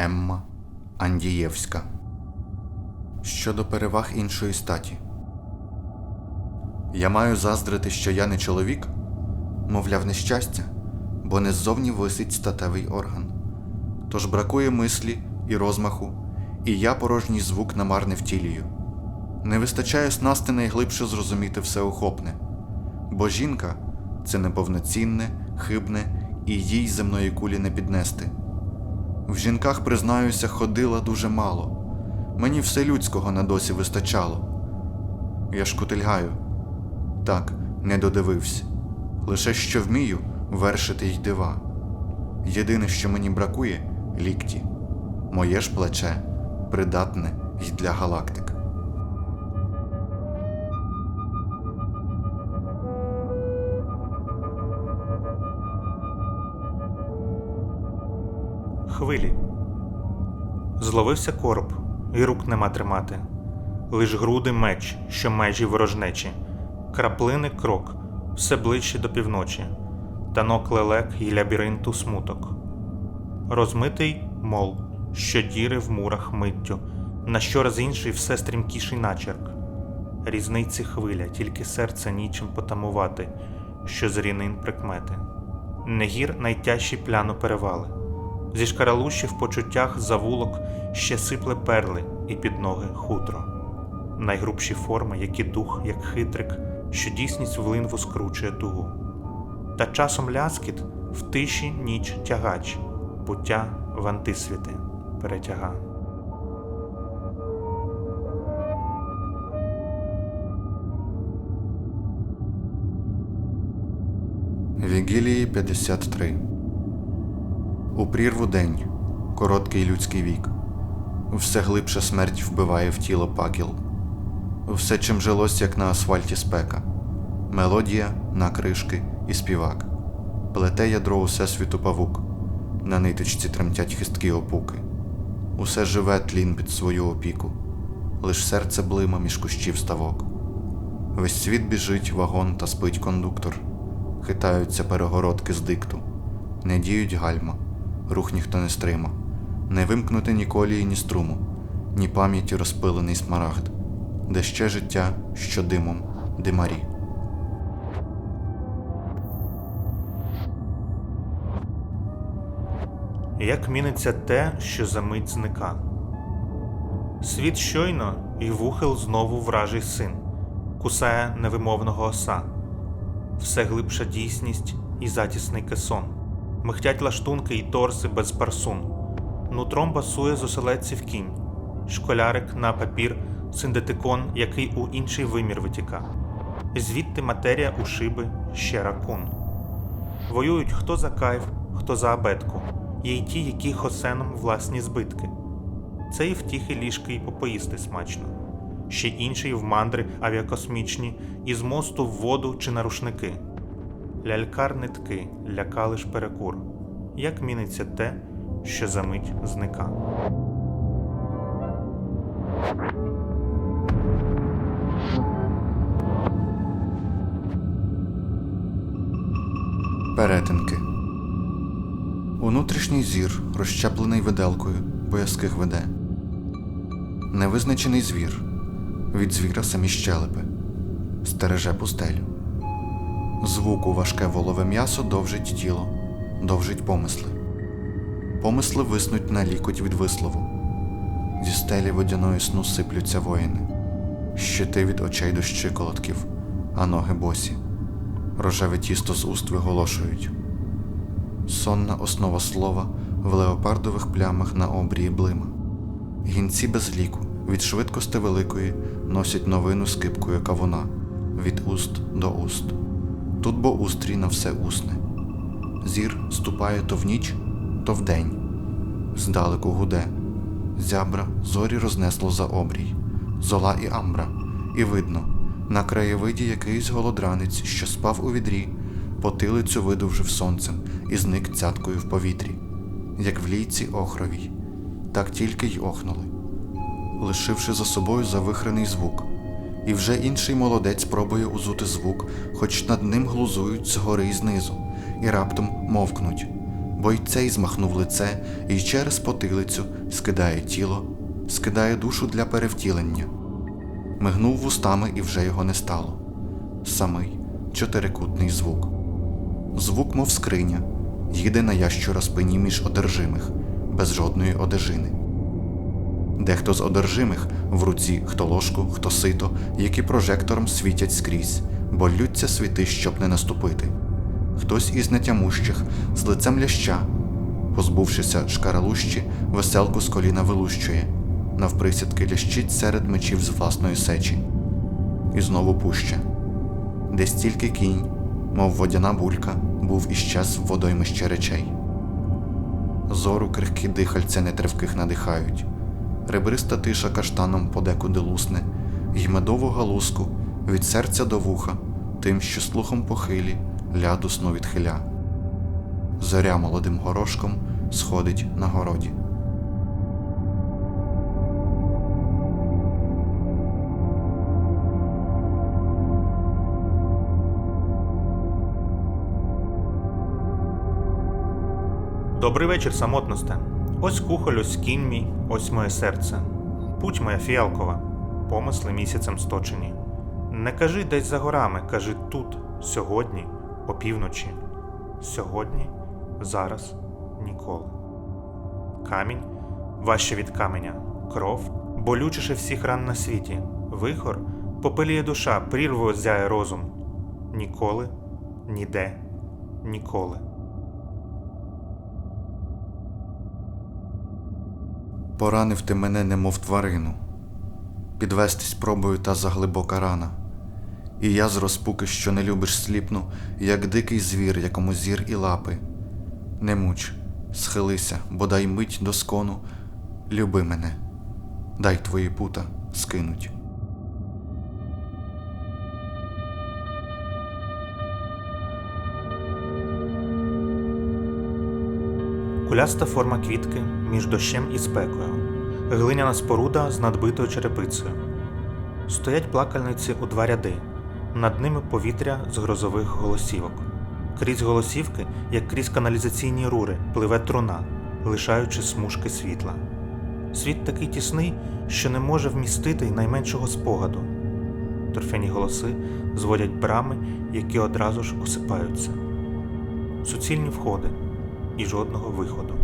Емма Андієвська. Щодо переваг іншої статі. Я маю заздрити, що я не чоловік, мовляв, нещастя, бо не ззовні висить статевий орган. Тож бракує мислі і розмаху, і я порожній звук намарне втілюю. Не вистачає снасти найглибше зрозуміти всеохопне, бо жінка це неповноцінне, хибне і їй земної кулі не піднести. В жінках, признаюся, ходила дуже мало. Мені все людського на досі вистачало. Я шкутильгаю. Так, не додивився. Лише що вмію вершити й дива. Єдине, що мені бракує лікті. Моє ж плече придатне й для галактик. Хвилі. Зловився короб, і рук нема тримати. Лиш груди меч, що межі ворожнечі, краплини крок, все ближче до півночі, танок лелек і лабіринту смуток. Розмитий мол, що діри в мурах миттю, на щораз інший все стрімкіший начерк. Різниці хвиля, тільки серце нічим потамувати, що з рінин прикмети. Негір найтяжчі пляну перевали. Зі в почуттях завулок ще сипле перли і під ноги хутро. Найгрубші форми, які дух, як хитрик, що дійсність в линву скручує тугу. Та часом ляскіт в тиші ніч тягач, буття в антисвіти перетяга. Вігілії 53 У прірву день, короткий людський вік. Все глибше смерть вбиває в тіло пакіл. Все чим жилось, як на асфальті спека. Мелодія на кришки і співак. Плете ядро усесвіту павук. На ниточці тремтять хисткі опуки. Усе живе тлін під свою опіку. Лиш серце блима між кущів ставок. Весь світ біжить, вагон та спить кондуктор. Хитаються перегородки з дикту, не діють гальма, рух ніхто не стрима, не вимкнути ні колії, ні струму, ні пам'яті розпилений смарагд, де ще життя, що димом, димарі. Як міниться те, що за мить зника. Світ щойно і вухил знову вражий син, кусає невимовного оса, все глибша дійсність і затісний кесон, михтять лаштунки і торси без парсун, нутром басує з оселедців кінь, школярик на папір, синдетикон, який у інший вимір витіка, звідти матерія у шиби ще ракун. Воюють хто за кайф, хто за абетку, є й ті, які хосеном власні збитки. Це і втіхи ліжки й попоїсти смачно. Ще інший в мандри авіакосмічні, із мосту в воду чи на рушники. Лялькар нитки, лякалиш перекур, як міниться те, що за мить зника. Перетинки. Внутрішній зір, розщеплений виделкою, боязких веде. Невизначений звір. Від звіра самі щелепи. Стереже пустелю. Звуку важке волове м'ясо довжить тіло, довжить помисли. Помисли виснуть на лікоть від вислову. Зі стелі водяної сну сиплються воїни. Щити від очей до щиколотків, а ноги босі. Рожеве тісто з уст виголошують. Сонна основа слова в леопардових плямах на обрії блима. Гінці без ліку, від швидкости великої носять новину з кипкою кавуна від уст до уст. Тут бо устрій на все усне. Зір ступає то в ніч, то в день. Здалеку гуде. Зябра зорі рознесло за обрій, зола і амбра, і видно, на краєвиді якийсь голодранець, що спав у відрі, потилицю видовжив сонцем і зник цяткою в повітрі, як в лійці охровій, так тільки й охнули, лишивши за собою завихрений звук, і вже інший молодець пробує узути звук, хоч над ним глузують згори і знизу, і раптом мовкнуть. бо й цей змахнув лице і через потилицю скидає тіло, скидає душу для перевтілення. Мигнув вустами і вже його не стало. Самий чотирикутний звук. Звук, мов скриня, їде на ящура спині між одержимих, без жодної одежини. Дехто з одержимих в руці хто ложку, хто сито, які прожектором світять скрізь, бо ллються світи, щоб не наступити. Хтось із нетямущих з лицем ляща, позбувшися шкаралущі, веселку з коліна вилущує, навприсідки лящить серед мечів з власної сечі. І знову пуща. Десь тільки кінь, мов водяна булька, був і щас в водоймище речей. Зору крихкі дихальця нетривких надихають, ребриста тиша каштаном подекуди лусне, й медову галузку від серця до вуха, тим, що слухом похилі, ляду сну відхиля. Зоря молодим горошком сходить на городі. Добрий вечір, самотносте. Ось кухоль, ось кінь мій, ось моє серце. Путь моя фіалкова, помисли місяцем сточені. Не кажи десь за горами, кажи тут, сьогодні, опівночі. Сьогодні, зараз, ніколи. Камінь важче від каменя, кров болючіше всіх ран на світі. Вихор попиліє душа, прірвою зяє розум. Ніколи, ніде, ніколи. Поранив ти мене, немов тварину, підвести спробую та заглибока рана. І я з розпуки, що не любиш, сліпну, як дикий звір, якому зір і лапи. Не муч, схилися, бодай мить до скону, люби мене, дай твої пута скинуть. Куляста форма квітки між дощем і спекою, глиняна споруда з надбитою черепицею. Стоять плакальниці у два ряди, над ними повітря з грозових голосівок. Крізь голосівки, як крізь каналізаційні рури, пливе труна, лишаючи смужки світла. Світ такий тісний, що не може вмістити найменшого спогаду. Торфяні голоси зводять брами, які одразу ж осипаються. Суцільні входи і жодного виходу.